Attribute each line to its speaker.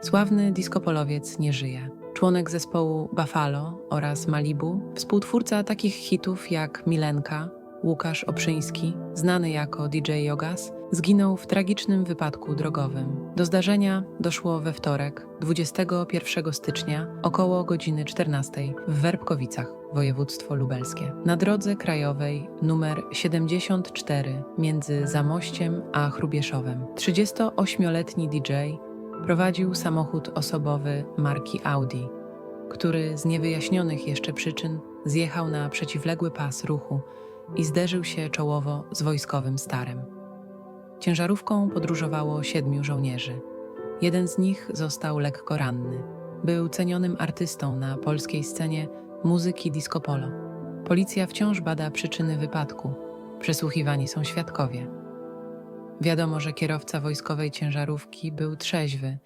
Speaker 1: Sławny diskopolowiec nie żyje. Członek zespołu Buffalo oraz Malibu, współtwórca takich hitów jak Milenka, Łukasz Oprzyński, znany jako DJ Jogas, zginął w tragicznym wypadku drogowym. Do zdarzenia doszło we wtorek, 21 stycznia, około godziny 14 w Werbkowicach, województwo lubelskie. Na drodze krajowej numer 74 między Zamościem a Chrubieszowem 38-letni DJ prowadził samochód osobowy marki Audi, który z niewyjaśnionych jeszcze przyczyn zjechał na przeciwległy pas ruchu i zderzył się czołowo z wojskowym starem. Ciężarówką podróżowało siedmiu żołnierzy. Jeden z nich został lekko ranny. Był cenionym artystą na polskiej scenie muzyki disco polo. Policja wciąż bada przyczyny wypadku. Przesłuchiwani są świadkowie. Wiadomo, że kierowca wojskowej ciężarówki był trzeźwy,